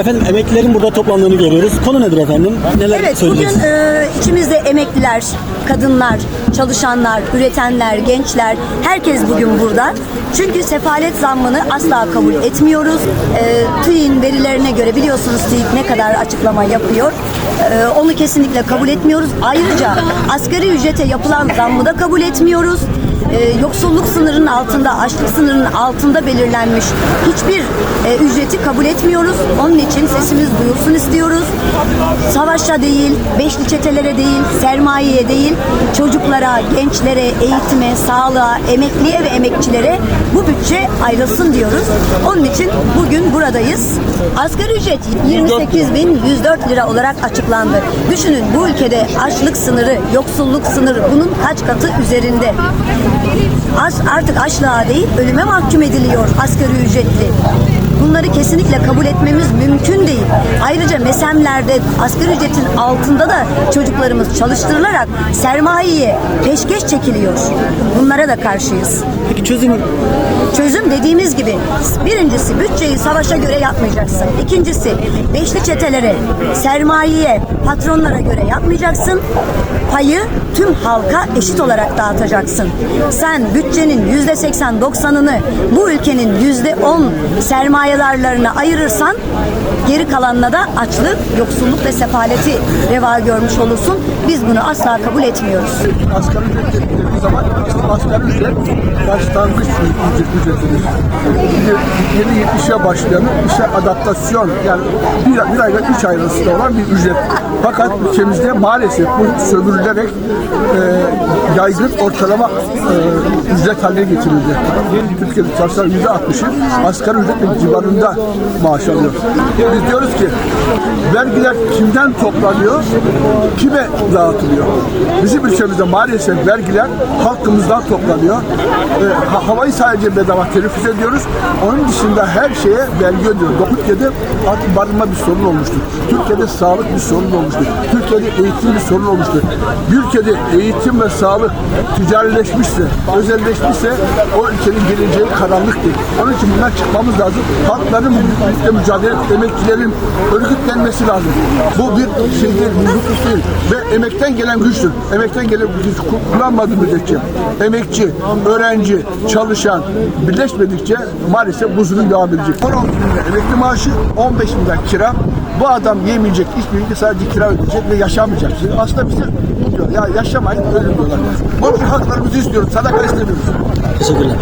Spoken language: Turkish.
Efendim emeklilerin burada toplandığını görüyoruz. Konu nedir efendim? Neler Evet bugün söyleyeceksiniz? e, içimizde emekliler, kadınlar, çalışanlar, üretenler, gençler herkes bugün burada. Çünkü sefalet zammını asla kabul etmiyoruz. E, TÜİ'nin verilerine göre biliyorsunuz TÜİK ne kadar açıklama yapıyor. E, onu kesinlikle kabul etmiyoruz. Ayrıca asgari ücrete yapılan zammı da kabul etmiyoruz. E, yoksulluk sınırının altında, açlık sınırının altında belirlenmiş hiçbir e, ücreti kabul etmiyoruz. Onun için sesimiz duyulsun istiyoruz. Savaşa değil, beşli çetelere değil, sermayeye değil, çocuklara, gençlere, eğitime, sağlığa, emekliye ve emekçilere bu bütçe ayrılsın diyoruz. Onun için bugün buradayız. Asgari ücret 28.104 lira olarak açıklandı. Düşünün bu ülkede açlık sınırı, yoksulluk sınırı bunun kaç katı üzerinde. Aç, artık açlığa değil ölüme mahkum ediliyor asgari ücretli. Bunları kesinlikle kabul etmemiz mümkün değil. Ayrıca mesemlerde asgari ücretin altında da çocuklarımız çalıştırılarak sermayeye peşkeş çekiliyor. Bunlara da karşıyız. Peki çözüm Çözüm dediğimiz gibi birincisi bütçeyi savaşa göre yapmayacaksın. İkincisi beşli çetelere, sermayeye, patronlara göre yapmayacaksın. Payı tüm halka eşit olarak dağıtacaksın. Sen bütçenin yüzde seksen doksanını bu ülkenin yüzde on sermayedarlarına ayırırsan geri kalanına da açlık, yoksulluk ve sefaleti reva görmüş olursun. Biz bunu asla kabul etmiyoruz. asgari ücret dediğimiz zaman asgari ücret başlangıç ücret ücretidir. Yeni 70'e başlayan işe adaptasyon yani bir, bir ayla üç ay arasında olan bir ücret. Fakat ülkemizde maalesef bu sömürülerek e, yaygın ortalama e, ücret haline getirildi. Türkiye'de çalışan yüzde 60'ı asgari ücretin civarında maaş alıyor. Biz diyoruz ki vergiler kimden toplanıyor, kime dağıtılıyor? Bizim ülkemizde maalesef vergiler halkımızdan toplanıyor. E, ha- havayı sadece bedava teneffüs ediyoruz. Onun dışında her şeye vergi ödüyoruz. Türkiye'de artık barınma bir sorun olmuştur. Türkiye'de sağlık bir sorun olmuştur. Türkiye'de eğitim bir sorun olmuştur. Bir ülkede eğitim ve sağlık ticarileşmişse, özelleşmişse o ülkenin geleceği karanlıktır. Onun için bundan çıkmamız lazım. Halkların birlikte mücadele, emekçilerin örgütlenmesi lazım. Bu bir şey değil, bir hukus değil. Ve emekten gelen güçtür. Emekten gelen güç ku- kullanmadığı müddetçe emekçi, öğrenci, çalışan birleşmedikçe maalesef bu zulüm devam edecek. 16 bin lira emekli maaşı, 15 bin lira kira. Bu adam yemeyecek, içmeyecek, sadece kira ödeyecek ve yaşamayacak. Aslında bize diyor, ya yaşamayın, ölün diyorlar. İçin haklarımızı istiyoruz, sadaka istemiyoruz. teşekkürler.